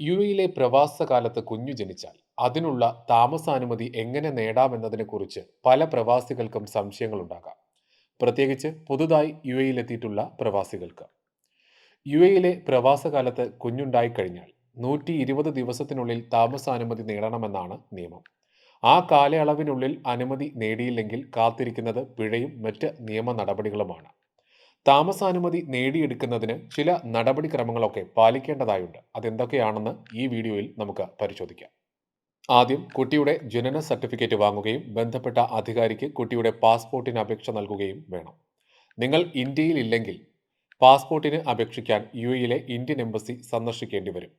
U എയിലെ പ്രവാസകാലത്ത് കുഞ്ഞു ജനിച്ചാൽ അതിനുള്ള താമസാനുമതി എങ്ങനെ നേടാമെന്നതിനെക്കുറിച്ച് പല പ്രവാസികൾക്കും സംശയങ്ങളുണ്ടാകാം. പ്രത്യേകിച്ച് പുതുതായി യു എയിലെത്തിയിട്ടുള്ള പ്രവാസികൾക്ക്. യു എയിലെ പ്രവാസകാലത്ത് കുഞ്ഞുണ്ടായിക്കഴിഞ്ഞാൽ നൂറ്റി ഇരുപത് ദിവസത്തിനുള്ളിൽ താമസാനുമതി നേടണമെന്നാണ് നിയമം. ആ കാലയളവിനുള്ളിൽ അനുമതി നേടിയില്ലെങ്കിൽ കാത്തിരിക്കുന്നത് പിഴയും മറ്റ് നിയമ നടപടികളുമാണ് താമസാനുമതി നേടിയെടുക്കുന്നതിന് ചില നടപടിക്രമങ്ങളൊക്കെ പാലിക്കേണ്ടതായുണ്ട്. അതെന്തൊക്കെയാണെന്ന് ഈ വീഡിയോയിൽ നമുക്ക് പരിശോധിക്കാം. ആദ്യം കുട്ടിയുടെ ജനന സർട്ടിഫിക്കറ്റ് വാങ്ങുകയും ബന്ധപ്പെട്ട അധികാരിക്ക് കുട്ടിയുടെ പാസ്പോർട്ടിന് അപേക്ഷ നൽകുകയും വേണം. നിങ്ങൾ ഇന്ത്യയിൽ ഇല്ലെങ്കിൽ പാസ്പോർട്ടിന് അപേക്ഷിക്കാൻ യു എയിലെ ഇന്ത്യൻ എംബസി സന്ദർശിക്കേണ്ടി വരും.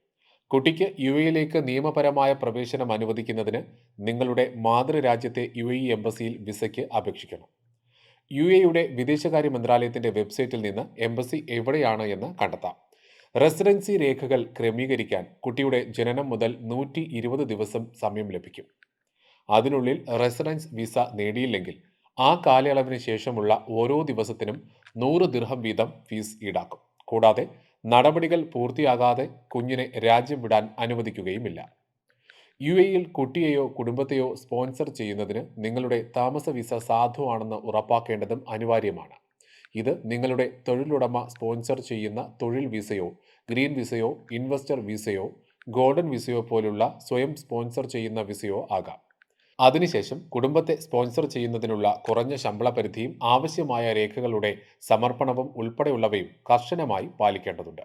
കുട്ടിക്ക് യു എയിലേക്ക് നിയമപരമായ പ്രവേശനം അനുവദിക്കുന്നതിന് നിങ്ങളുടെ മാതൃരാജ്യത്തെ യു എ എംബസിയിൽ വിസയ്ക്ക് അപേക്ഷിക്കണം. യു എയുടെ വിദേശകാര്യ മന്ത്രാലയത്തിന്റെ വെബ്സൈറ്റിൽ നിന്ന് എംബസി എവിടെയാണ് എന്ന് കണ്ടെത്താം. റെസിഡൻസി രേഖകൾ ക്രമീകരിക്കാൻ കുട്ടിയുടെ ജനനം മുതൽ നൂറ്റി ഇരുപത് ദിവസം സമയം ലഭിക്കും. അതിനുള്ളിൽ റെസിഡൻസ് വിസ നേടിയില്ലെങ്കിൽ ആ കാലയളവിന് ശേഷമുള്ള ഓരോ ദിവസത്തിനും നൂറ് ദിർഹം വീതം ഫീസ് ഈടാക്കും. കൂടാതെ നടപടികൾ പൂർത്തിയാകാതെ കുഞ്ഞിനെ രാജ്യം വിടാൻ അനുവദിക്കുകയുമില്ല. യു എയിൽ കുട്ടിയെയോ കുടുംബത്തെയോ സ്പോൺസർ ചെയ്യുന്നതിന് നിങ്ങളുടെ താമസ വിസ സാധുവാണെന്ന് ഉറപ്പാക്കേണ്ടതും അനിവാര്യമാണ്. ഇത് നിങ്ങളുടെ തൊഴിലുടമ സ്പോൺസർ ചെയ്യുന്ന തൊഴിൽ വിസയോ ഗ്രീൻ വിസയോ ഇൻവെസ്റ്റർ വിസയോ ഗോൾഡൻ വിസയോ പോലുള്ള സ്വയം സ്പോൺസർ ചെയ്യുന്ന വിസയോ ആകാം. അതിനുശേഷം കുടുംബത്തെ സ്പോൺസർ ചെയ്യുന്നതിനുള്ള കുറഞ്ഞ ശമ്പള പരിധിയും ആവശ്യമായ രേഖകളുടെ സമർപ്പണവും ഉൾപ്പെടെയുള്ളവയും കർശനമായി പാലിക്കേണ്ടതുണ്ട്.